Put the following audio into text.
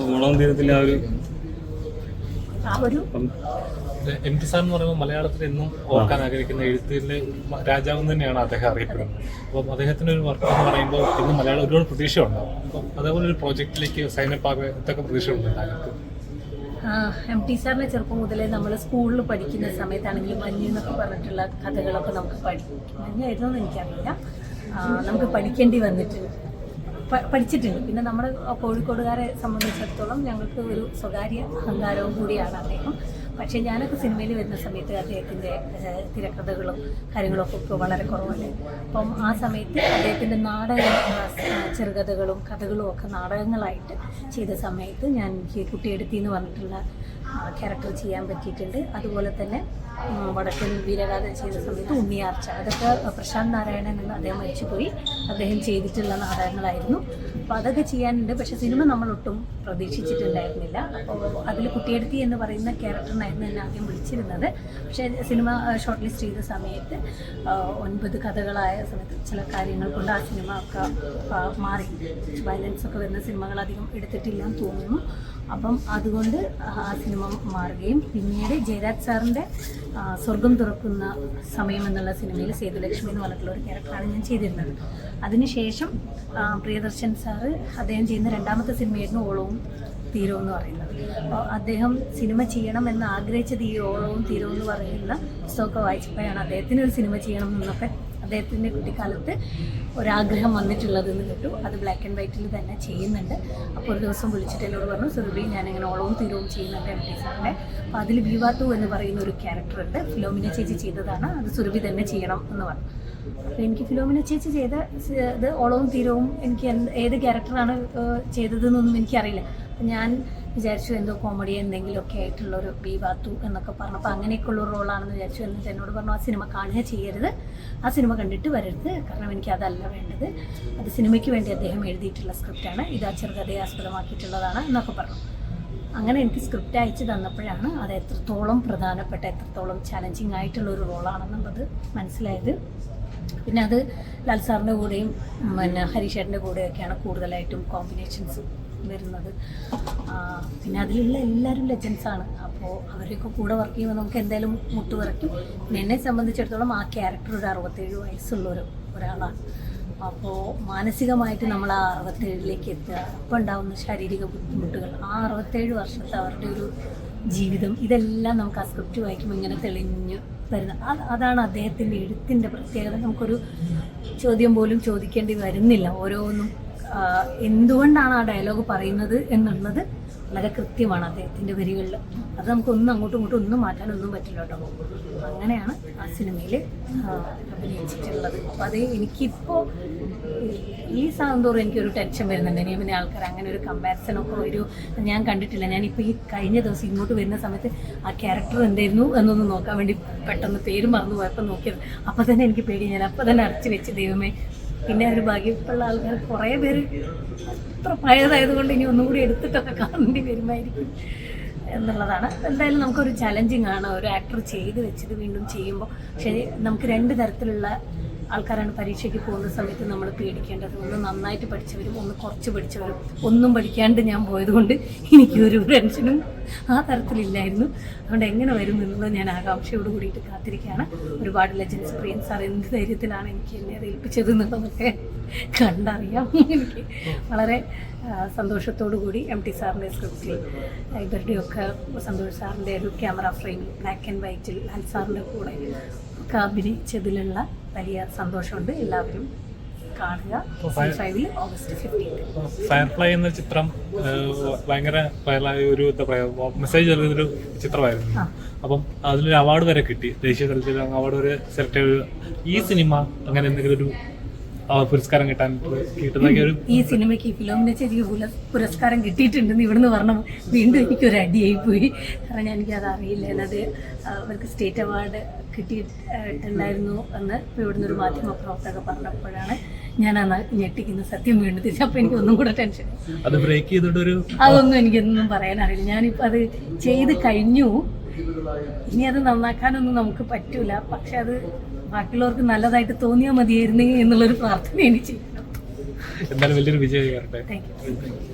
ഓണം തീരത്തിലെ ആ ഒരു M T sir എന്ന് പറയുമ്പോൾ മലയാളത്തിൽ എന്നും ഓർക്കാൻ ആഗ്രഹിക്കുന്ന എഴുത്തിലെ രാജാവ് തന്നെയാണ് അദ്ദേഹം അറിയപ്പെടുന്നത്. അപ്പം അദ്ദേഹത്തിന്റെ ഒരു വർക്ക് എന്ന് പറയുമ്പോൾ ഇന്ന് മലയാളം ഒരുപാട് പ്രതീക്ഷയുണ്ടാവും അപ്പം അതേപോലെ ഒരു പ്രോജക്റ്റിലേക്ക് സൈനപ്പ് ആകുക എന്തൊക്കെ പ്രതീക്ഷയുണ്ട് താങ്കൾക്ക്. എം ടി സാറിനെ ചെറുപ്പം മുതലേ നമ്മൾ സ്കൂളിൽ പഠിക്കുന്ന സമയത്താണെങ്കിലും മഞ്ഞ് എന്നൊക്കെ പറഞ്ഞിട്ടുള്ള കഥകളൊക്കെ നമുക്ക് പഠിക്കും മഞ്ഞ് എന്ന് എനിക്കറിയില്ല. നമുക്ക് പഠിക്കേണ്ടി വന്നിട്ടുണ്ട്. പ- പഠിച്ചിട്ടുണ്ട്. പിന്നെ നമ്മുടെ കോഴിക്കോടുകാരെ സംബന്ധിച്ചിടത്തോളം ഞങ്ങൾക്ക് ഒരു സ്വകാര്യ അഹങ്കാരവും കൂടിയാണ് അദ്ദേഹം. പക്ഷേ ഞാനൊക്കെ സിനിമയിൽ വരുന്ന സമയത്ത് അദ്ദേഹത്തിന്റെ തിരക്കഥകളും കാര്യങ്ങളൊക്കെ ഒക്കെ വളരെ കുറവാണ്. അപ്പം ആ സമയത്ത് അദ്ദേഹത്തിന്റെ നാടക ചെറുകഥകളും കഥകളും ഒക്കെ നാടകങ്ങളായിട്ട് ചെയ്ത സമയത്ത് ഞാൻ എനിക്ക് കുട്ടിയെടുത്തി എന്ന് പറഞ്ഞിട്ടുള്ള ക്യാരക്ടർ ചെയ്യാൻ പറ്റിയിട്ടുണ്ട്. അതുപോലെ തന്നെ വടക്കൻ വീരഗാഥ ചെയ്ത സമയത്ത് ഉണ്ണിയാർച്ച. അതൊക്കെ പ്രശാന്ത് നാരായണൻ എന്ന് അദ്ദേഹം മരിച്ചുപോയി. അദ്ദേഹം ചെയ്തിട്ടുള്ള നാടകങ്ങളായിരുന്നു. അപ്പോൾ അതൊക്കെ ചെയ്യാനുണ്ട്. പക്ഷെ സിനിമ നമ്മളൊട്ടും പ്രതീക്ഷിച്ചിട്ടുണ്ടായിരുന്നില്ല. അപ്പോൾ അതിൽ കുട്ടിയെടുത്തി എന്ന് പറയുന്ന ക്യാരക്ടറിനായിരുന്നു എന്നെ ആദ്യം വിളിച്ചിരുന്നത്. പക്ഷേ സിനിമ ഷോർട്ട് ലിസ്റ്റ് ചെയ്ത സമയത്ത് ഒൻപത് കഥകളായ സമയത്ത് ചില കാര്യങ്ങൾ കൊണ്ട് ആ സിനിമ ഒക്കെ മാറി. വയലൻസ് ഒക്കെ വരുന്ന സിനിമകൾ അധികം എടുത്തിട്ടില്ല എന്ന് തോന്നുന്നു. അപ്പം അതുകൊണ്ട് ആ സിനിമ മാറുകയും പിന്നീട് ജയരാജ് സാറിന്റെ സ്വർഗം തുറക്കുന്ന സമയം എന്നുള്ള സിനിമയിൽ സേതുലക്ഷ്മി എന്ന് പറഞ്ഞിട്ടുള്ള ഒരു ക്യാരക്ടറാണ് ഞാൻ ചെയ്തിരുന്നത്. അതിനുശേഷം പ്രിയദർശൻ പ്രിയദർശൻ സാറ് അദ്ദേഹം ചെയ്യുന്ന രണ്ടാമത്തെ സിനിമയായിരുന്നു ഓളവും തീരവും എന്ന് പറയുന്നത്. അപ്പോൾ അദ്ദേഹം സിനിമ ചെയ്യണം എന്ന് ആഗ്രഹിച്ചത് ഈ ഓളവും തീരവും എന്ന് പറയുന്ന പുസ്തകമൊക്കെ വായിച്ചപ്പോഴാണ് അദ്ദേഹത്തിന് ഒരു സിനിമ ചെയ്യണം എന്നൊക്കെ അദ്ദേഹത്തിന്റെ കുട്ടിക്കാലത്ത് ഒരാഗ്രഹം വന്നിട്ടുള്ളതെന്ന് കേട്ടു. അത് ബ്ലാക്ക് ആൻഡ് വൈറ്റിൽ തന്നെ ചെയ്യുന്നുണ്ട്. അപ്പോൾ ഒരു ദിവസം വിളിച്ചിട്ട് എന്നോട് പറഞ്ഞു സുരഭി ഞാനിങ്ങനെ ഓളവും തീരവും ചെയ്യുന്നുണ്ട് എം ടി സാറിന്റെ അപ്പോൾ അതിൽ ബീവാത്തു എന്ന് പറയുന്ന ഒരു ക്യാരക്ടർ ഉണ്ട്. ഫിലോമിന ചേച്ചി ചെയ്തതാണ്. അത് സുരഭി തന്നെ ചെയ്യണം എന്ന് പറഞ്ഞു. അപ്പോൾ എനിക്ക് ഫിലോമിന ചേച്ചി ചെയ്ത ഇത് ഓളവും തീരവും എനിക്ക് എന്ത് ഏത് ക്യാരക്ടറാണ് ചെയ്തതെന്നൊന്നും എനിക്കറിയില്ല. ഞാൻ വിചാരിച്ചു എന്തോ കോമഡി എന്തെങ്കിലുമൊക്കെ ആയിട്ടുള്ള ഒരു ബി ബാത്തു എന്നൊക്കെ പറഞ്ഞപ്പോൾ അങ്ങനെയൊക്കെയുള്ള ഒരു റോളാണെന്ന് വിചാരിച്ചു എന്നിട്ട് എന്നോട് പറഞ്ഞു ആ സിനിമ കാണുക ചെയ്യരുത്. ആ സിനിമ കണ്ടിട്ട് വരരുത്. കാരണം എനിക്ക് അതല്ല വേണ്ടത്. അത് സിനിമയ്ക്ക് വേണ്ടി അദ്ദേഹം എഴുതിയിട്ടുള്ള സ്ക്രിപ്റ്റാണ് ഇത് ആ ചെറുകഥയെ ആസ്പദമാക്കിയിട്ടുള്ളതാണ് എന്നൊക്കെ പറഞ്ഞു. അങ്ങനെ എനിക്ക് സ്ക്രിപ്റ്റ് അയച്ചു തന്നപ്പോഴാണ് അത് എത്രത്തോളം പ്രധാനപ്പെട്ട എത്രത്തോളം ചലഞ്ചിങ് ആയിട്ടുള്ള ഒരു റോളാണെന്നുള്ളത് മനസ്സിലായത്. പിന്നെ അത് ലാൽ സാറിന്റെ കൂടെയും പിന്നെ ഹരീഷേട്ടന്റെ കൂടെയൊക്കെയാണ് കൂടുതലായിട്ടും കോമ്പിനേഷൻസ് വരുന്നത്. പിന്നെ അതിലുള്ള എല്ലാവരും ലെജൻസാണ് അപ്പോൾ അവരെയൊക്കെ കൂടെ വർക്ക് ചെയ്യുമ്പോൾ നമുക്ക് എന്തായാലും മുട്ടുവിറയ്ക്കും പിന്നെ എന്നെ സംബന്ധിച്ചിടത്തോളം ആ ക്യാരക്ടർ ഒരു അറുപത്തേഴ് വയസ്സുള്ള ഒരു ഒരാളാണ്. അപ്പോൾ മാനസികമായിട്ട് നമ്മൾ ആ അറുപത്തേഴിലേക്ക് എത്തുക. അപ്പോൾ ഉണ്ടാകുന്ന ശാരീരിക ബുദ്ധിമുട്ടുകൾ ആ അറുപത്തേഴ് വർഷത്തെ അവരുടെ ഒരു ജീവിതം ഇതെല്ലാം നമുക്ക് ആ സ്ക്രിപ്റ്റ് വായിക്കുമ്പോൾ ഇങ്ങനെ തെളിഞ്ഞു വരുന്ന അത് അതാണ് അദ്ദേഹത്തിന്റെ എഴുത്തിന്റെ പ്രത്യേകത. നമുക്കൊരു ചോദ്യം പോലും ചോദിക്കേണ്ടി വരുന്നില്ല. ഓരോന്നും എന്തുകൊണ്ടാണ് ആ ഡയലോഗ് പറയുന്നത് എന്നുള്ളത് വളരെ കൃത്യമാണ് അദ്ദേഹത്തിന്റെ വരികളിൽ അത് നമുക്കൊന്നും അങ്ങോട്ടും ഇങ്ങോട്ടും ഒന്നും മാറ്റാനൊന്നും പറ്റില്ല കേട്ടോ. അങ്ങനെയാണ് ആ സിനിമയിൽ അഭിനയിച്ചിട്ടുള്ളത്. അപ്പോൾ അത് എനിക്കിപ്പോൾ ഈ സാന്തോറും എനിക്കൊരു ടെൻഷൻ വരുന്നുണ്ട്. ഇനി പിന്നെ ആൾക്കാർ അങ്ങനെ ഒരു കമ്പാരിസൺ ഒക്കെ ഒരു ഞാൻ കണ്ടിട്ടില്ല. ഞാനിപ്പോൾ ഈ കഴിഞ്ഞ ദിവസം ഇങ്ങോട്ട് വരുന്ന സമയത്ത് ആ ക്യാരക്ടർ എന്തായിരുന്നു എന്നൊന്ന് നോക്കാൻ വേണ്ടി പെട്ടെന്ന് പേര് മറന്നു പോയപ്പോൾ നോക്കിയത്. അപ്പോൾ തന്നെ എനിക്ക് പേടി. ഞാൻ അപ്പോൾ തന്നെ അടച്ചു വെച്ച് ദൈവമേ പിന്നെ ഒരു ഭാഗ്യമുള്ള ആൾക്കാർ കുറേ പേര് അത്ര പഴയതായതുകൊണ്ട് ഇനി ഒന്നും കൂടി എടുത്തിട്ടൊക്കെ കാണേണ്ടി വരുമായിരിക്കും എന്നുള്ളതാണ്. എന്തായാലും നമുക്കൊരു ചലഞ്ചിങ് ആണ്. ഒരു ആക്ടർ ചെയ്ത് വെച്ചിട്ട് വീണ്ടും ചെയ്യുമ്പോൾ പക്ഷേ നമുക്ക് രണ്ട് തരത്തിലുള്ള ആൾക്കാരാണ് പരീക്ഷയ്ക്ക് പോകുന്ന സമയത്ത് നമ്മൾ പേടിക്കേണ്ടത്. ഒന്ന് നന്നായിട്ട് പഠിച്ചവരും ഒന്ന് കുറച്ച് പഠിച്ചവരും. ഒന്നും പഠിക്കാണ്ട് ഞാൻ പോയതുകൊണ്ട് എനിക്കൊരു ടെൻഷനും ആ തരത്തിലില്ലായിരുന്നു. അതുകൊണ്ട് എങ്ങനെ വരും എന്നുള്ളത് ഞാൻ ആകാംക്ഷയോട് കൂടിയിട്ട് കാത്തിരിക്കുകയാണ്. ഒരുപാട് ലെജൻസ് പ്രിയൻ സാർ എന്ത് ധൈര്യത്തിലാണ് എനിക്ക് എന്നെ ഏൽപ്പിച്ചത് എന്നുള്ളതൊക്കെ കണ്ടറിയാം. എനിക്ക് വളരെ സന്തോഷത്തോടു കൂടി എം ടി സാറിന്റെ സ്ക്രിപ്റ്റിൽ ഇവരുടെയൊക്കെ സന്തോഷ് സാറിന്റെ ഒരു ക്യാമറ ഫ്രെയിം ബ്ലാക്ക് ആൻഡ് വൈറ്റിൽ ലാൽ സാറിന്റെ കൂടെ ഒക്കെ അഭിനയിച്ചതിലുള്ള വലിയ സന്തോഷമുണ്ട്. എല്ലാവരും ഫയർഫ്ലൈ എന്ന ചിത്രം ഭയങ്കര ഫയർഫ്ലൈ ഒരു എന്താ പറയുക മെസ്സേജ് നൽകുന്നൊരു ചിത്രമായിരുന്നു. അപ്പം അതിലൊരു അവാർഡ് വരെ കിട്ടി. ദേശീയ തലത്തിൽ അവാർഡ് വരെ സെലക്ട് ചെയ്ത് ഈ സിനിമ അങ്ങനെ എന്തെങ്കിലും ഒരു പുരസ്കാരം കിട്ടാൻ കിട്ടുന്ന ഒരു ഈ സിനിമയ്ക്ക് ഈ ഫിലോമിനെ ചേച്ചിക്ക് പുരസ്കാരം കിട്ടിയിട്ടുണ്ടെന്ന് ഇവിടുന്ന് പറഞ്ഞു വീണ്ടും എനിക്ക് ഒരു അടിയായി പോയി. കാരണം എനിക്കത് അറിയില്ല. അത് അവർക്ക് സ്റ്റേറ്റ് അവാർഡ് കിട്ടിയിട്ടുണ്ടായിരുന്നു എന്ന് ഇപ്പോൾ ഇവിടുന്ന് ഒരു മാധ്യമ പ്രവർത്തക പറഞ്ഞപ്പോഴാണ് ഞാൻ അന്ന് ഞെട്ടിക്കുന്ന സത്യം വീണ്ടും തിരിച്ചു അപ്പോൾ എനിക്ക് ഒന്നും കൂടെ ടെൻഷൻ അത് ബ്രേക്ക് ചെയ്തിട്ടൊരു അതൊന്നും എനിക്കൊന്നും പറയാനറിയില്ല ഞാനിപ്പോൾ അത് ചെയ്ത് കഴിഞ്ഞു. ഇനി അത് നന്നാക്കാനൊന്നും നമുക്ക് പറ്റൂല. പക്ഷെ അത് ബാക്കിയുള്ളവർക്ക് നല്ലതായിട്ട് തോന്നിയാൽ മതിയായിരുന്നേ എന്നുള്ളൊരു പ്രാർത്ഥന എനിക്ക് ചെയ്യണം എന്തായാലും വലിയൊരു വിജയം വരട്ടെ താങ്ക് യു